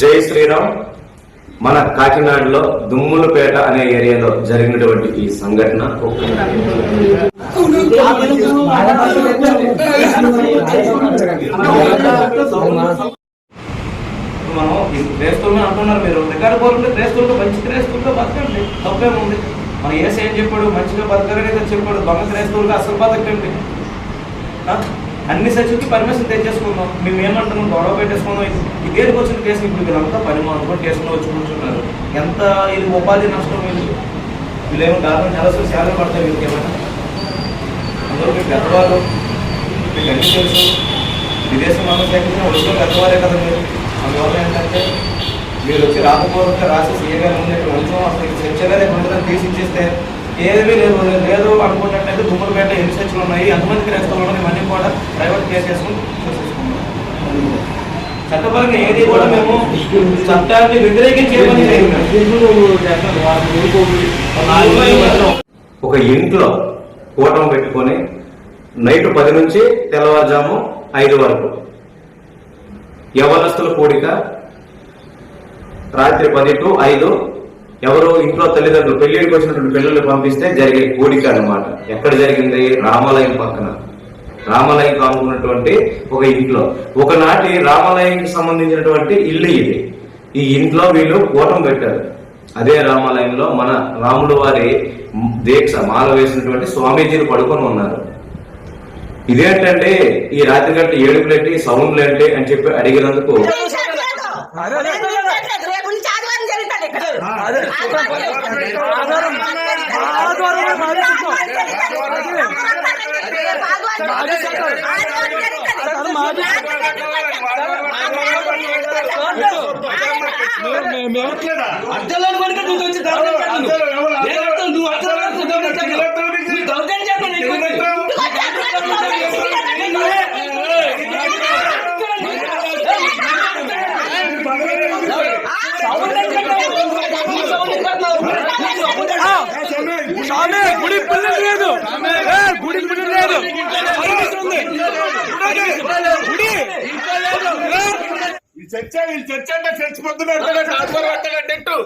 జై శ్రీరామ్. మన కాకినాడలో దుమ్ములపేట అనే ఏరియాలో జరిగినటువంటి ఈ సంఘటన. మనం ఈ క్రైస్తవులు అంటున్నారు మీరు. రికార్డు పోతుంటే క్రైస్తవులతో మంచి క్రైస్తవులతో బతకండి. తప్పేముంది? మన ఏసేం ఏం చెప్పాడు మంచిగా బతకరని ఏదో చెప్పాడు దొంగ క్రైస్తవులుగా అసలు బతకండి అన్ని సచివులకి పర్మిషన్ తెచ్చేసుకుందాం. మేము ఏమంటున్నాం? గొడవ పెట్టేసుకుందాం. ఇది దేనికి వచ్చిన కేసు ఇప్పుడు వీళ్ళంతా పని అనుకుని కేసులో వచ్చి కూర్చున్నారు. ఎంత ఇది ఉపాధి నష్టం వీళ్ళు వీళ్ళేమో దాదాపు నెలసరి శాలరీ పడతాయి వీళ్ళకి ఏమైనా అందరూ మీకు పెద్దవాళ్ళు మీకు అన్ని తెలుసు. విదేశం మనం సేకరించిన ఒడిలో పెద్దవారే కదా మీరు. అందువల్ల ఏంటంటే మీరు వచ్చి రాకపోతే రాసి సీఏగా ముందు ఇక్కడ ఉంచాం అసలు చర్చగానే చర్చగా తీసి ఇచ్చేస్తే ఏమీ లేదు లేదు అనుకున్నట్లయితే దుమ్ములపేట ఎన్ని చర్చలు ఉన్నాయి. ఎంతమంది క్రైస్తవులు ఉన్నాయి ఇవన్నీ కూడా ప్రైవేట్ కేసేసుకుని చూసేసుకున్నాం చట్టపరంగా ఏది కూడా మేము చట్టాన్ని వ్యతిరేకించేయమని ఒక ఇంట్లో కూటం పెట్టుకొని నైట్ పది నుంచి తెల్లవారుజాము ఐదు వరకు. యవనస్తుల కూడిక రాత్రి పది టు ఐదు ఎవరు ఇంట్లో తల్లిదండ్రులు పెళ్ళికి వచ్చినటువంటి పిల్లల్ని పంపిస్తే జరిగే కోడిక అన్నమాట ఎక్కడ జరిగింది రామాలయం పక్కన రామాలయం కానుకున్నటువంటి ఒక ఇంట్లో ఒకనాటి రామాలయంకి సంబంధించినటువంటి ఇల్లు ఇది ఈ ఇంట్లో వీళ్ళు కూటం పెట్టారు అదే రామాలయంలో మన రాముల వారి దీక్ష మాల వేసినటువంటి స్వామీజీని పడుకొని ఉన్నారు ఇదేంటంటే ఈ రాత్రి గంట ఏడుపులేంటి సౌండ్లు ఏంటి అని చెప్పి అడిగినందుకు జరుగుతుంది. అర్థంలోని పనికి నువ్వు వచ్చి నువ్వు. అర్థంలోని స్వామి గుడి పిల్లలు లేదు. ఏ, గుడి పిల్లలు లేదు. గుడి. ఈ చర్చ ఈ చర్చ అంటే చర్చ పొద్దున ఆదివారం అంతగా నెట్టు